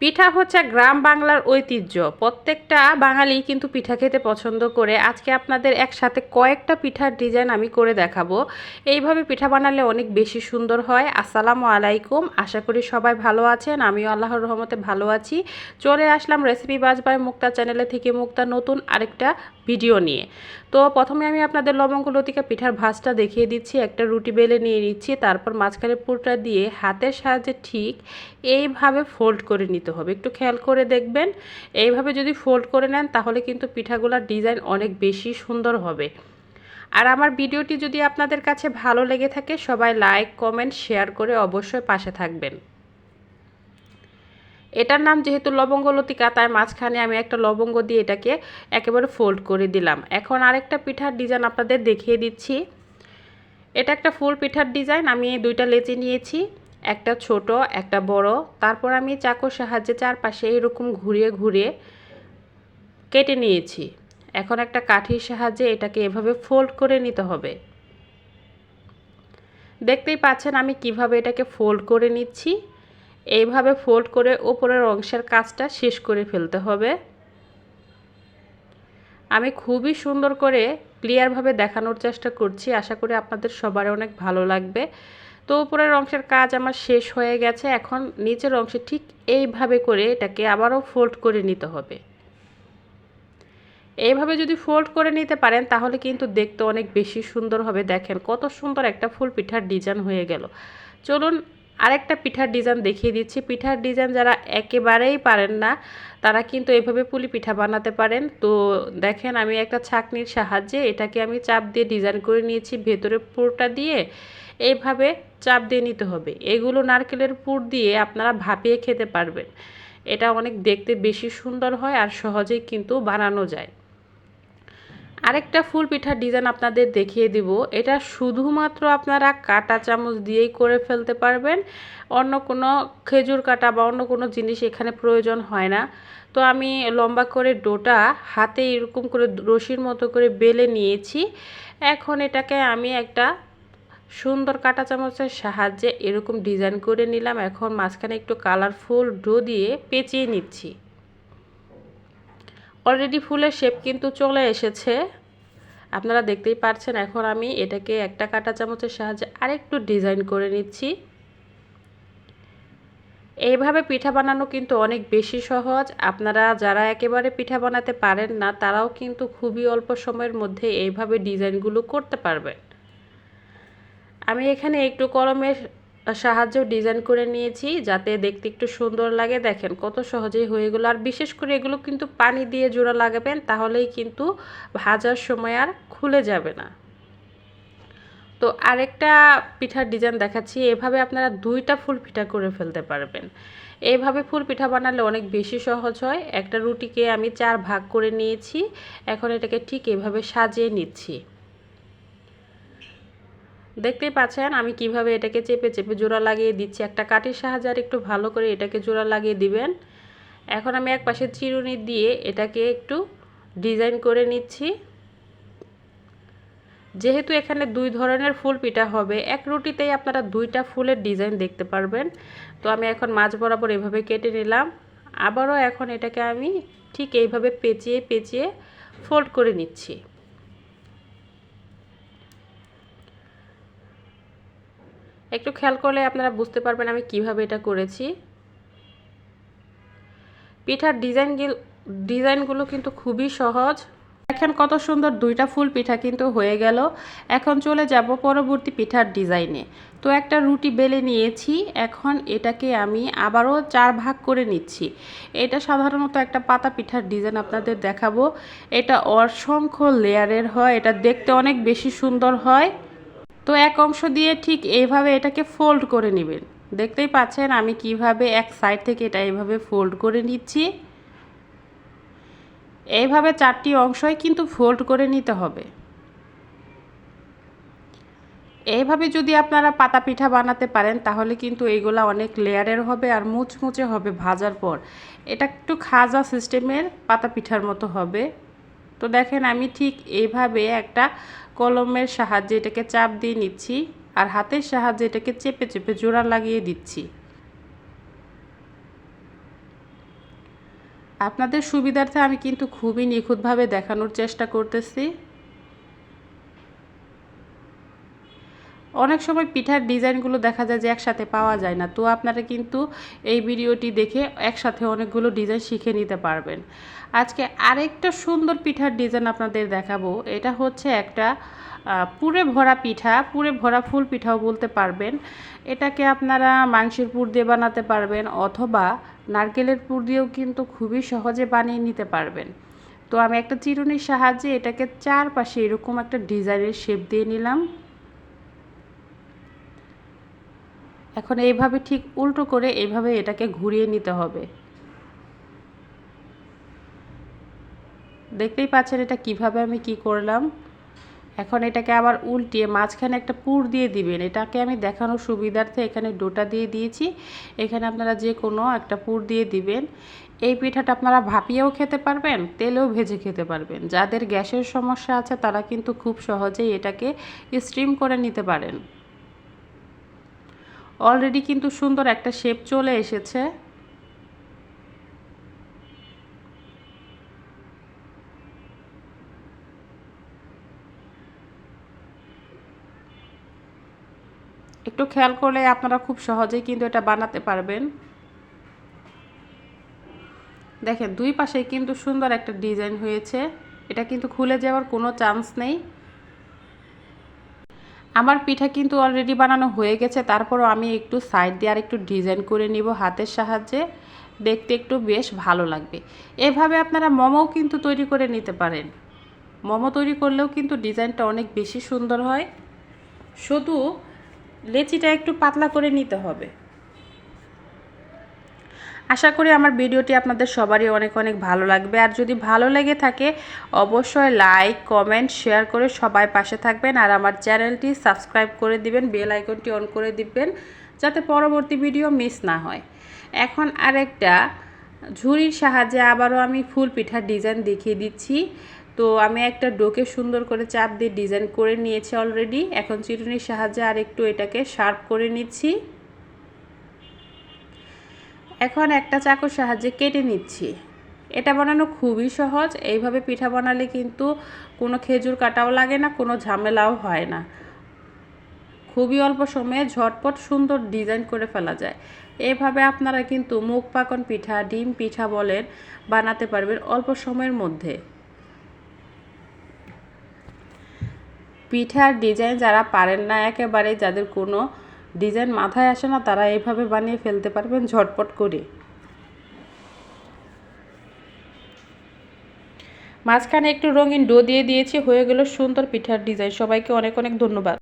পিঠা হচ্ছে গ্রাম বাংলার ঐতিহ্য। প্রত্যেকটা বাঙালি কিন্তু পিঠা খেতে পছন্দ করে। আজকে আপনাদের একসাথে কয়েকটা পিঠার ডিজাইন আমি করে দেখাবো। এইভাবে পিঠা বানালে অনেক বেশি সুন্দর হয়। আসসালামু আলাইকুম। আশা করি সবাই ভালো আছেন। আমিও আল্লাহর রহমতে ভালো আছি। চলে আসলাম রেসিপি বাজ বাই মুক্তা চ্যানেলে থেকে মুক্তা নতুন আরেকটা ভিডিও নিয়ে। তো প্রথমে আমি আপনাদের লবঙ্গ লতিকা পিঠার ভাজটা দেখিয়ে দিচ্ছি। একটা রুটি বেলে নিয়ে নিচ্ছি। তারপর মাঝখানে পুরটা দিয়ে হাতের সাহায্যে ঠিক এইভাবে ফোল্ড করে নিতে হবে। একটু খেয়াল করে দেখবেন। এইভাবে যদি ফোল্ড করে নেন, তাহলে কিন্তু পিঠাগুলার ডিজাইন অনেক বেশি সুন্দর হবে। আর আমার ভিডিওটি যদি আপনাদের কাছে ভালো লেগে থাকে, সবাই লাইক কমেন্ট শেয়ার করে অবশ্যই পাশে থাকবেন। এটার নাম যেহেতু লবঙ্গ লতিকা তাই মাঝখানে আমি একটা লবঙ্গ দিয়ে এটাকে একেবারে ফোল্ড করে দিলাম। এখন আরেকটা পিঠার ডিজাইন আপনাদের দেখিয়ে দিচ্ছি। এটা একটা ফুল পিঠার ডিজাইন আমি দুইটা লেচি নিয়েছি। একটা ছোট, একটা বড়। তারপর আমি চাকুর সাহায্যে চারপাশে এরকম ঘুরিয়ে ঘুরিয়ে কেটে নিয়েছি। এখন একটা কাঠির সাহায্যে এটাকে এভাবে ফোল্ড করে নিতে হবে। দেখতেই পাচ্ছেন আমি কীভাবে এটাকে ফোল্ড করে নিচ্ছি। এইভাবে ফোল্ড করে ওপরের অংশের কাজটা শেষ করে ফেলতে হবে। আমি খুবই সুন্দর করে ক্লিয়ারভাবে দেখানোর চেষ্টা করছি। আশা করি আপনাদের সবার অনেক ভালো লাগবে। তো উপরের অংশের কাজ আমার শেষ হয়ে গেছে। এখন নিচের অংশে ঠিক এইভাবে করে এটাকে আবারও ফোল্ড করে নিতে হবে। এইভাবে যদি ফোল্ড করে নিতে পারেন, তাহলে কিন্তু দেখতে অনেক বেশি সুন্দর হবে। দেখেন কত সুন্দর একটা ফুল পিঠার ডিজাইন হয়ে গেল। চলুন আরেকটা পিঠার ডিজাইন দেখিয়ে দিচ্ছি। পিঠার ডিজাইন যারা একেবারেই পারেন না, তারা কিন্তু এভাবে পুলি পিঠা বানাতে পারেন। তো দেখেন আমি একটা ছাকনির সাহায্যে এটাকে আমি চাপ দিয়ে ডিজাইন করে নিয়েছি। ভেতরে পুরোটা দিয়ে এইভাবে চাপ দিয়ে নিতে হবে। এগুলো নারকেলের পুর দিয়ে আপনারা ভাপিয়ে খেতে পারবেন। এটা অনেক দেখতে বেশি সুন্দর হয় আর সহজেই কিন্তু বানানো যায়। আরেকটা ফুল পিঠার ডিজাইন আপনাদের দেখিয়ে দিব। এটা শুধুমাত্র আপনারা কাটা চামচ দিয়েই করে ফেলতে পারবেন। অন্য কোনো খেজুর কাটা বা অন্য কোনো জিনিস এখানে প্রয়োজন হয় না। তো আমি লম্বা করে ডোটা হাতে এরকম করে রশির মতো করে বেলে নিয়েছি। এখন এটাকে আমি একটা সুন্দর কাটা চামচের সাহায্যে এরকম ডিজাইন করে নিলাম। এখন মাঝখানে একটু কালারফুল ডো দিয়ে পেঁচিয়ে নিচ্ছি। অলরেডি ফুলের শেপ কিন্তু চলে এসেছে। আপনারা দেখতেই পারছেন, এখন আমি এটাকে একটা কাটা চামচের সাহায্যে আরেকটু ডিজাইন করে নিচ্ছি। এইভাবে পিঠা বানানো কিন্তু অনেক বেশি সহজ। আপনারা যারা একেবারে পিঠা বানাতে পারেন না, তারাও কিন্তু খুবই অল্প সময়ের মধ্যে এইভাবে ডিজাইনগুলো করতে পারবেন। আমি এখানে একটু কলমের সাহায্যেও ডিজাইন করে নিয়েছি, যাতে দেখতে একটু সুন্দর লাগে। দেখেন কত সহজেই হয়ে গেলো। আর বিশেষ করে এগুলো কিন্তু পানি দিয়ে জোড়া লাগাবেন, তাহলেই কিন্তু ভাজার সময় আর খুলে যাবে না। তো আরেকটা পিঠার ডিজাইন দেখাচ্ছি। এভাবে আপনারা দুইটা ফুল পিঠা করে ফেলতে পারবেন। এইভাবে ফুল পিঠা বানালে অনেক বেশি সহজ হয়। একটা রুটিকে আমি চার ভাগ করে নিয়েছি। এখন এটাকে ঠিক এভাবে সাজিয়ে নিচ্ছি। দেখতেই পাচ্ছেন, আমি কীভাবে এটাকে চেপে চেপে জোড়া লাগিয়ে দিচ্ছি। একটা কাঠির সাহায্যে আর একটু ভালো করে এটাকে জোড়া লাগিয়ে দিবেন। এখন আমি এক পাশে চিরুনি দিয়ে এটাকে একটু ডিজাইন করে নিচ্ছি। যেহেতু এখানে দুই ধরনের ফুল পিঠা হবে, এক রুটিতেই আপনারা দুইটা ফুলের ডিজাইন দেখতে পারবেন। তো আমি এখন মাছ বরাবর এভাবে কেটে নিলাম। আবারও এখন এটাকে আমি ঠিক এইভাবে পেঁচিয়ে পেঁচিয়ে ফোল্ড করে নিচ্ছি। একটু খেয়াল করলে আপনারা বুঝতে পারবেন আমি কীভাবে এটা করেছি। পিঠার ডিজাইন ডিজাইনগুলো কিন্তু খুবই সহজ। দেখেন কত সুন্দর দুইটা ফুল পিঠা কিন্তু হয়ে গেল। এখন চলে যাব পরবর্তী পিঠার ডিজাইনে। তো একটা রুটি বেলে নিয়েছি, এখন এটাকে আমি আবারও চার ভাগ করে নিচ্ছি। এটা সাধারণত একটা পাতা পিঠার ডিজাইন আপনাদের দেখাবো। এটা অসংখ্য লেয়ারের হয়, এটা দেখতে অনেক বেশি সুন্দর হয়। তো এক অংশ দিয়ে ঠিক এইভাবে এটাকে ফোল্ড করে নেবেন। দেখতেই পাচ্ছেন আমি কীভাবে এক সাইড থেকে এটা এইভাবে ফোল্ড করে নিচ্ছি। এইভাবে চারটি অংশই কিন্তু ফোল্ড করে নিতে হবে। এইভাবে যদি আপনারা পাতা পিঠা বানাতে পারেন, তাহলে কিন্তু এইগুলা অনেক লেয়ারের হবে আর মুচমুচে হবে ভাজার পর। এটা একটু খাজা সিস্টেমের পাতা পিঠার মতো হবে। তো দেখেন আমি ঠিক এইভাবে একটা কলমের সাহায্যে এটাকে চাপ দিয়ে নিচ্ছি আর হাতের সাহায্যে এটাকে চেপে চেপে জোড়া লাগিয়ে দিচ্ছি। আপনাদের সুবিধার্থে আমি কিন্তু খুবই নিখুঁতভাবে দেখানোর চেষ্টা করতেছি। অনেক সময় পিঠার ডিজাইনগুলো দেখা যায় যে একসাথে পাওয়া যায় না। তো আপনারা কিন্তু এই ভিডিওটি দেখে একসাথে অনেকগুলো ডিজাইন শিখে নিতে পারবেন। আজকে আরেকটা সুন্দর পিঠার ডিজাইন আপনাদের দেখাবো। এটা হচ্ছে একটা পুরে ভরা পিঠা, পুরে ভরা ফুল পিঠাও বলতে পারবেন। এটাকে আপনারা মাংসের পুর দিয়ে বানাতে পারবেন অথবা নারকেলের পুর দিয়েও কিন্তু খুবই সহজে বানিয়ে নিতে পারবেন। তো আমি একটা চিরুনির সাহায্যে এটাকে চারপাশে এরকম একটা ডিজাইনের শেপ দিয়ে নিলাম। এখন এইভাবে ঠিক উল্টো করে এইভাবে এটাকে ঘুরিয়ে নিতে হবে। দেখতেই পাচ্ছেন এটা কীভাবে আমি কি করলাম? এখন এটাকে আবার উল্টিয়ে মাঝখানে একটা পুর দিয়ে দিবেন। এটাকে আমি দেখানোর সুবিধার্থে এখানে ডোটা দিয়ে দিয়েছি। এখানে আপনারা যে কোনো একটা পুর দিয়ে দিবেন। এই পিঠাটা আপনারা ভাপিয়েও খেতে পারবেন, তেলেও ভেজে খেতে পারবেন। যাদের গ্যাসের সমস্যা আছে তারা কিন্তু খুব সহজেই এটাকে স্টিম করে নিতে পারেন। অলরেডি কিন্তু সুন্দর একটা শেপ চলে এসেছে। একটু খেয়াল করলে আপনারা খুব সহজেই কিন্তু এটা বানাতে পারবেন। দেখেন, দুই পাশে কিন্তু সুন্দর একটা ডিজাইন হয়েছে। এটা কিন্তু খুলে যাওয়ার কোনো চান্স নেই। আমার পিঠা কিন্তু অলরেডি বানানো হয়ে গেছে, তারপরও আমি একটু সাইড দিয়ে আর একটু ডিজাইন করে নিব হাতের সাহায্যে, দেখতে একটু বেশ ভালো লাগবে। এভাবে আপনারা মোমোও কিন্তু তৈরি করে নিতে পারেন। মোমো তৈরি করলেও কিন্তু ডিজাইনটা অনেক বেশি সুন্দর হয়। শুধু লেচিটা একটু পাতলা করে নিতে হবে। আশা করি আমার ভিডিওটি আপনাদের সবারই অনেক অনেক ভালো লাগবে। আর যদি ভালো লেগে থাকে, অবশ্যই লাইক কমেন্ট শেয়ার করে সবাই পাশে থাকবেন। আর আমার চ্যানেলটি সাবস্ক্রাইব করে দিবেন বেল আইকনটি অন করে দিবেন, যাতে পরবর্তী ভিডিও মিস না হয়। এখন আরেকটা, ঝুড়ির সাহায্যে আবারও আমি ফুল পিঠার ডিজাইন দেখিয়ে দিচ্ছি। তো আমি একটা ডোকে সুন্দর করে চাপ দিয়ে ডিজাইন করে নিয়েছি অলরেডি এখন চিরুনির সাহায্যে আর একটু এটাকে শার্প করে নিচ্ছি। এখন একটা চাকুর সাহায্যে কেটে নিচ্ছি। এটা বানানো খুবই সহজ। এইভাবে পিঠা বানালে কিন্তু কোনো খেজুর কাটাও লাগে না, কোনো ঝামেলাও হয় না। খুবই অল্প সময়ে ঝটপট সুন্দর ডিজাইন করে ফেলা যায়। এভাবে আপনারা কিন্তু মুখ পাকন পিঠা, ডিম পিঠা বলেন, বানাতে পারবেন অল্প সময়ের মধ্যে। পিঠার ডিজাইন যারা পারেন না, একেবারে যাদের কোনো ডিজাইন মাথায় আসে না, তারা এইভাবে বানিয়ে ফেলতে পারবেন ঝটপট করে। মাঝখানে একটু রঙিন ডো দিয়ে দিয়েছি, হয়ে গেল সুন্দর পিঠার ডিজাইন। সবাইকে অনেক অনেক ধন্যবাদ।